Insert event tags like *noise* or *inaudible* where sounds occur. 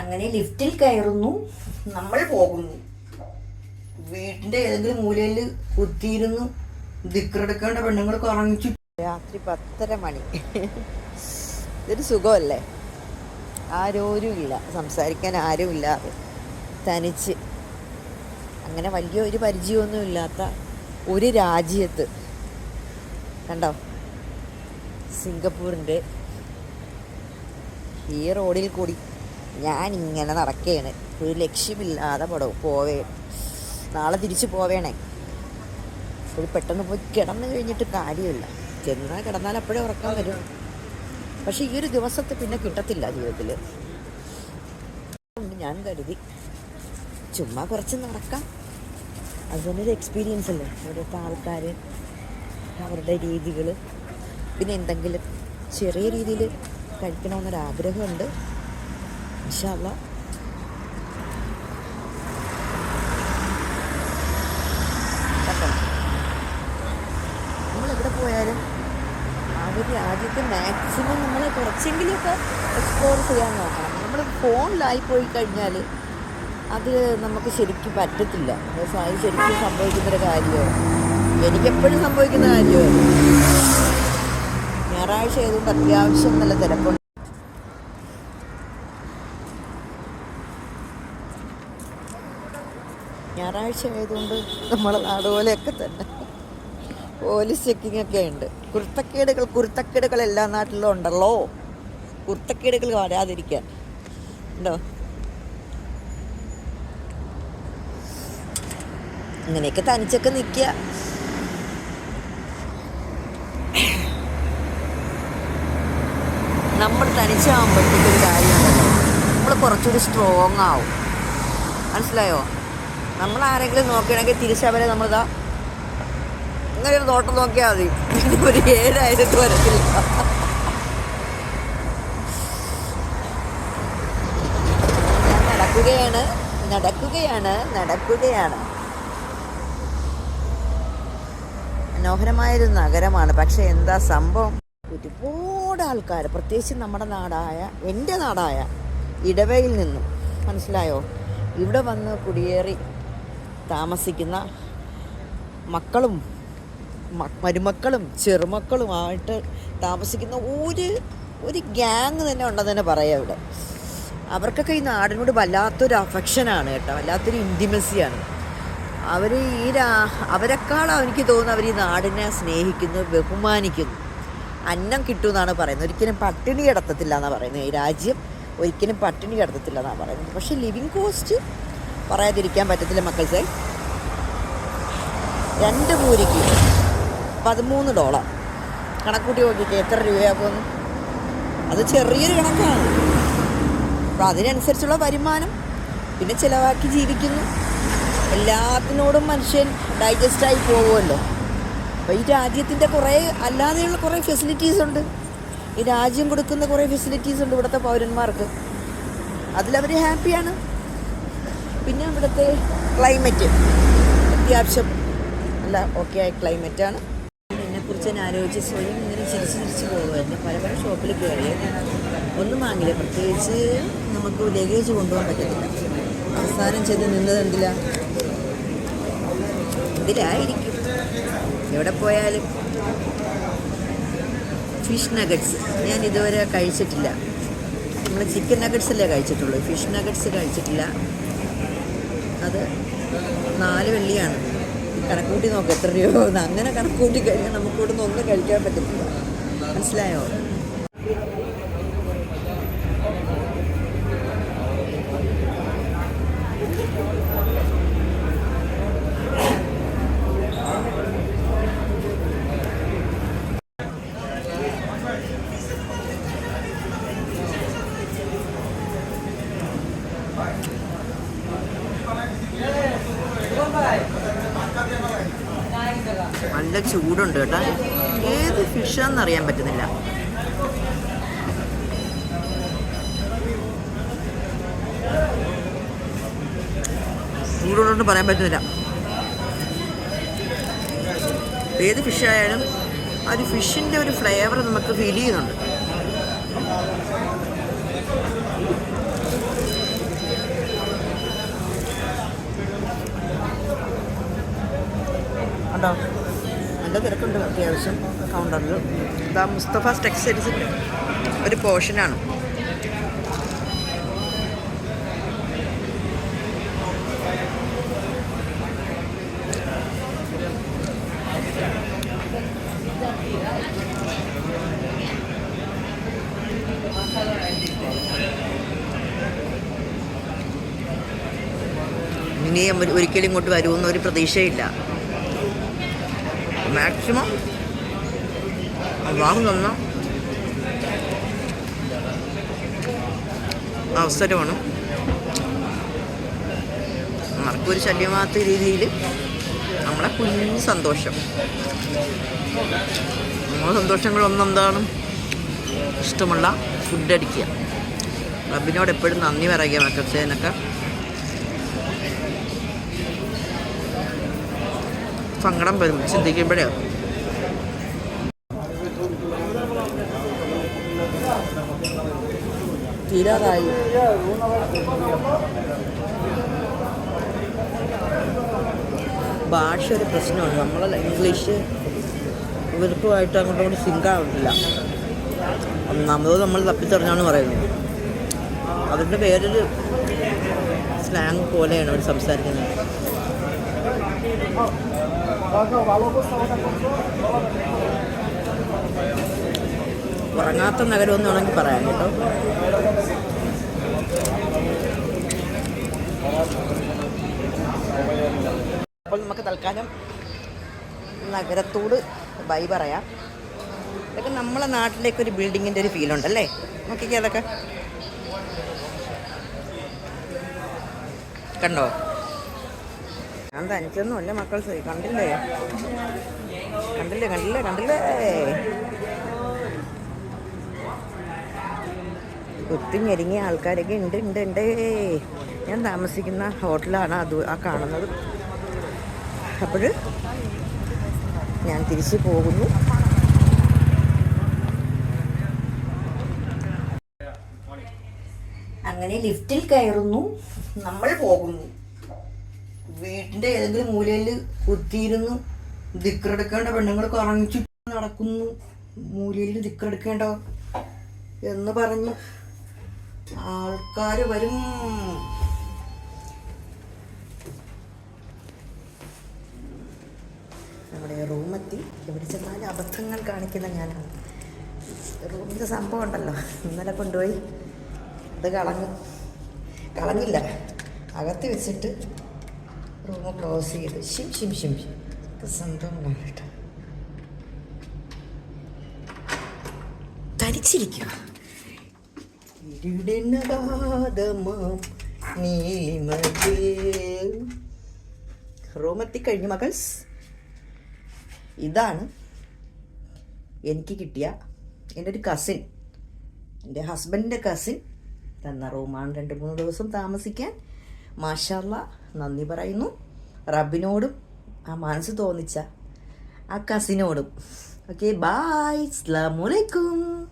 അങ്ങനെ ലിഫ്റ്റിൽ കയറുന്നു. നമ്മൾ പോകുന്നു. വീട്ടിന്റെ ഏതെങ്കിലും മൂലയിൽ കുത്തിയിരുന്നു ദിക്കറെടുക്കേണ്ട പെണ്ണുങ്ങൾ കുറഞ്ഞു. രാത്രി പത്തര മണി. ഇതൊരു സുഖമല്ലേ? ആരോരും ഇല്ല. സംസാരിക്കാൻ ആരും ഇല്ലാതെ തനിച്ച്. അങ്ങനെ വലിയ ഒരു പരിചയമൊന്നും ഇല്ലാത്ത ഒരു രാജ്യത്ത്. കണ്ടോ? സിംഗപ്പൂരിന്റെ ഈ റോഡിൽ കൂടി ഞാൻ ഇങ്ങനെ നടക്കുകയാണ് ഒരു ലക്ഷ്യമില്ലാതെ പടവും പോവേ. നാളെ തിരിച്ചു പോവേണേ. ഒരു പെട്ടെന്ന് പോയി കിടന്നു കഴിഞ്ഞിട്ട് കാര്യമില്ല. ചെന്നാൽ കിടന്നാൽ അപ്പോഴേ ഉറക്കാൻ വരും. പക്ഷേ ഈ ഒരു ദിവസത്തെ പിന്നെ കിട്ടത്തില്ല ജീവിതത്തിൽ ഞാൻ കരുതി ചുമ്മാ കുറച്ച് നടക്കാം. അതുതന്നെ ഒരു എക്സ്പീരിയൻസ് അല്ലേ? ഓരോരുത്തർ ആൾക്കാർ അവരുടെ രീതികൾ പിന്നെ എന്തെങ്കിലും ചെറിയ രീതിയിൽ കഴിക്കണമെന്നൊരാഗ്രഹമുണ്ട്. ഇൻഷാല്ല നമ്മളെവിടെ പോയാലും ആ ആദ്യത്തെ മാക്സിമം നമ്മൾ കുറച്ചെങ്കിലുമൊക്കെ എക്സ്പ്ലോർ ചെയ്യാൻ നോക്കണം. നമ്മൾ ഫോണിലായി പോയി കഴിഞ്ഞാൽ അത് നമുക്ക് ശരിക്കും പറ്റത്തില്ല. അത് ശരിക്കും സംഭവിക്കുന്നൊരു കാര്യമാണ്. എനിക്കെപ്പോഴും സംഭവിക്കുന്ന കാര്യമാണ്. ഞായറാഴ്ച ആയതുകൊണ്ട് അത്യാവശ്യം നല്ല തിരക്കുണ്ട്. ഞായറാഴ്ച ആയതുകൊണ്ട് നമ്മളെ നാട് പോലെയൊക്കെ തന്നെ. പോലീസ് ചെക്കിംഗ് ഒക്കെ ഉണ്ട്. കുരുത്തക്കേടുകൾ കുരുത്തക്കേടുകൾ എല്ലാ നാട്ടിലും ഉണ്ടല്ലോ. കുരുത്തക്കേടുകൾ വരാതിരിക്കാൻ. ഉണ്ടോ? അങ്ങനെയൊക്കെ തനിച്ചൊക്കെ നിൽക്കുക. നമ്മൾ തനിച്ചാകുമ്പോഴത്തേക്കൊരു കാര്യമുണ്ടല്ലോ. നമ്മൾ കുറച്ചുകൂടി സ്ട്രോങ് ആവും. മനസ്സിലായോ? നമ്മൾ ആരെങ്കിലും നോക്കുകയാണെങ്കിൽ തിരിച്ചവരെ നമ്മളിതാ ഇങ്ങനെ ഒരു നോട്ടം നോക്കിയാൽ മതി. *laughs* ഒരു ഏഴായിരത്തി വരത്തില്ല. നടക്കുകയാണ് നടക്കുകയാണ് നടക്കുകയാണ്. മനോഹരമായൊരു നഗരമാണ്. പക്ഷെ എന്താ സംഭവം? ഒരുപാട് ആൾക്കാർ പ്രത്യേകിച്ച് നമ്മുടെ നാടായ എന്റെ നാടായ ഇടവയിൽ നിന്നും മനസ്സിലായോ? ഇവിടെ വന്ന് കുടിയേറി താമസിക്കുന്ന മക്കളും മരുമക്കളും ചെറുമക്കളുമായിട്ട് താമസിക്കുന്ന ഒരു ഒരു ഗ്യാങ് തന്നെ ഉണ്ടെന്ന് തന്നെ പറയാം ഇവിടെ. അവർക്കൊക്കെ ഈ നാടിനോട് വല്ലാത്തൊരു അഫക്ഷനാണ് കേട്ടോ വല്ലാത്തൊരു ഇന്റിമസിയാണ് അവർ ഈ രാ അവരെക്കാളും എനിക്ക് തോന്നുന്നു അവർ ഈ നാടിനെ സ്നേഹിക്കുന്നു ബഹുമാനിക്കുന്നു. അന്നം കിട്ടുമെന്നാണ് പറയുന്നത്. ഒരിക്കലും പട്ടിണി കിടത്തത്തില്ല എന്നാണ് പറയുന്നത്. ഈ രാജ്യം ഒരിക്കലും പട്ടിണി കിടത്തത്തില്ല എന്നാണ് പറയുന്നത്. പക്ഷേ ലിവിങ് കോസ്റ്റ് പറയാതിരിക്കാൻ പറ്റത്തില്ല മക്കൾസെ. രണ്ട് പൂരിക്ക് പതിമൂന്ന് ഡോളർ. കണക്കൂട്ടി നോക്കിയിട്ട് എത്ര രൂപയാകുമെന്ന് അത് ചെറിയൊരു കണക്കാണ്. അപ്പോൾ അതിനനുസരിച്ചുള്ള വരുമാനം പിന്നെ ചിലവാക്കി ജീവിക്കുന്നു. എല്ലാത്തിനോടും മനുഷ്യൻ ഡൈജസ്റ്റായി പോകുമല്ലോ അപ്പോൾ ഈ രാജ്യത്തിന്റെ കുറേ അല്ലാതെയുള്ള കുറേ ഫെസിലിറ്റീസ് ഉണ്ട്. ഈ രാജ്യം കൊടുക്കുന്ന കുറേ ഫെസിലിറ്റീസ് ഉണ്ട് ഇവിടുത്തെ പൗരന്മാർക്ക്. അതിലവർ ഹാപ്പിയാണ്. പിന്നെ ഇവിടുത്തെ ക്ലൈമറ്റ് അത്യാവശ്യം നല്ല ഓക്കെ ആയ ക്ലൈമറ്റാണ് എന്നെക്കുറിച്ച് ഞാൻ ആലോചിച്ച് സ്വയം ഇങ്ങനെ ചിരിച്ച് ചിരിച്ച് പോകുമായിരുന്നു പല പല ഷോപ്പിൽ കയറി ഒന്നും വാങ്ങില്ല. പ്രത്യേകിച്ച് നമുക്ക് ലഗേജ് കൊണ്ടുപോകാൻ പറ്റത്തില്ല. അവസാനം ചെന്ന് നിന്നത് എന്തിലാ? എന്തിലായിരിക്കും? എവിടെ പോയാലും ഫിഷ് നഗറ്റ്സ് ഞാൻ ഇതുവരെ കഴിച്ചിട്ടില്ല. നമ്മൾ ചിക്കൻ നഗറ്റ്സ് അല്ലേ കഴിച്ചിട്ടുള്ളൂ. ഫിഷ് നഗറ്റ്സ് കഴിച്ചിട്ടില്ല. അത് നാല് വെള്ളിയാണ്. കണക്കൂട്ടി നോക്ക് എത്ര രൂപ അങ്ങനെ കണക്കൂട്ടി കഴിഞ്ഞാൽ നമുക്ക് ഇവിടുന്ന് ഒന്നും കഴിക്കാൻ പറ്റത്തില്ല. മനസ്സിലായോ? നല്ല ചൂടുണ്ട് കേട്ടോ. ഏത് ഫിഷാന്ന് അറിയാൻ പറ്റുന്നില്ല. ചൂടുള്ളതുകൊണ്ട് പറയാൻ പറ്റുന്നില്ല. ഏത് ഫിഷായാലും ആ ഒരു ഫിഷിന്റെ ഒരു ഫ്ലേവർ നമുക്ക് ഫീൽ ചെയ്യുന്നുണ്ട്. ഉണ്ടോ നല്ല തിരക്കുണ്ട് അത്യാവശ്യം കൗണ്ടറിൽ ഇതാ മുസ്തഫ ടെക്സ്റ്റൈൽസിന്റെ ഒരു പോർഷനാണ് ഇനി അവർ ഒരിക്കലും ഇങ്ങോട്ട് വരുമെന്നൊരു പ്രതീക്ഷയില്ല. മാക്സിമം അത് തന്ന അവസരമാണ് ആർക്കൊരു ശല്യമാത്ത രീതിയിൽ നമ്മളെ കുഞ്ഞു സന്തോഷം. നമ്മളെ സന്തോഷങ്ങൾ ഒന്നെന്താണ്? ഇഷ്ടമുള്ള ഫുഡ് അടിക്കുക. റബ്ബിനോട് എപ്പോഴും നന്ദി പറയുക മക്കൾസേനൊക്കെ സങ്കടം വരും ചിന്തിക്കുമ്പോഴേ. തീരാറായി. ഭാഷ ഒരു പ്രശ്നമാണ്. നമ്മൾ ഇംഗ്ലീഷ് ഇവർക്കുമായിട്ട് അങ്ങോട്ടും കൂടി സിങ്ക് ആവുന്നില്ല ഒന്നാമത് നമ്മൾ തപ്പിത്തെറിഞ്ഞാണ് പറയുന്നത്. അതിന്റെ വേറൊരു സ്ലാങ് പോലെയാണ് അവർ സംസാരിക്കുന്നത്. ഉറങ്ങാത്ത നഗരം എന്ന് വേണമെങ്കിൽ പറയാം കേട്ടോ. അപ്പോൾ നമുക്ക് തൽക്കാലം നഗരത്തോട് ബൈ പറയാം. ഇതൊക്കെ നമ്മളെ നാട്ടിലേക്ക് ഒരു ബിൽഡിങ്ങിന്റെ ഒരു ഫീലുണ്ടല്ലേ നോക്കിക്കേ അതൊക്കെ. കണ്ടോ? ഞാൻ തനിച്ചൊന്നും അല്ല മക്കൾ കണ്ടില്ലേ? കണ്ടില്ലേ കണ്ടില്ലേ കണ്ടില്ലേ? കുത്തിഞ്ഞെരുങ്ങിയ ആൾക്കാരൊക്കെ ഉണ്ട് ഉണ്ട് ഉണ്ട്. ഞാൻ താമസിക്കുന്ന ഹോട്ടലാണ് അത് ആ കാണുന്നത്. അപ്പോൾ ഞാൻ തിരിച്ചു പോകുന്നു. അങ്ങനെ ലിഫ്റ്റിൽ കയറുന്നു നമ്മൾ പോകുന്നു. വീട്ടിന്റെ ഏതെങ്കിലും മൂലയിൽ കുത്തിയിരുന്നു ദിക്കറെടുക്കേണ്ട പെണ്ണുങ്ങൾ കുറഞ്ഞു നടക്കുന്നു. മൂലയിൽ ദിക്കറെടുക്കേണ്ട എന്ന് പറഞ്ഞു ആൾക്കാർ വരും. നമ്മുടെ റൂമെത്തി. എവിടെ ചെന്നാലും അബദ്ധങ്ങൾ കാണിക്കുന്ന ഞാനാണ്. റൂമിന്റെ സംഭവം ഉണ്ടല്ലോ. ഇന്നലെ കൊണ്ടുപോയി. അത് കളഞ്ഞു. കളഞ്ഞില്ല. അകത്ത് വെച്ചിട്ട് റൂം ക്ലോസ് ചെയ്ത് ഷിം ഷിം ഷിം ഷിം സംഭവങ്ങളാണ് കേട്ടോ തരിച്ചിരിക്കുക ഇരുടിനഗാധമാം നീലിമയിൽ റൂമെത്തിക്കഴിഞ്ഞു മകൾസ് ഇതാണ് എനിക്ക് കിട്ടിയ എന്റെ ഒരു കസിൻ എന്റെ ഹസ്ബൻഡിന്റെ കസിൻ തന്ന റൂമാണ് രണ്ട് മൂന്ന് ദിവസം താമസിക്കാൻ. മാഷാല്ല നന്ദി പറയുന്നു. റബിനോടും ആ മനസ്സ് തോന്നിച്ച ആ കസിനോടും ഓക്കെ ബായ് അസ്ലാമലൈക്കും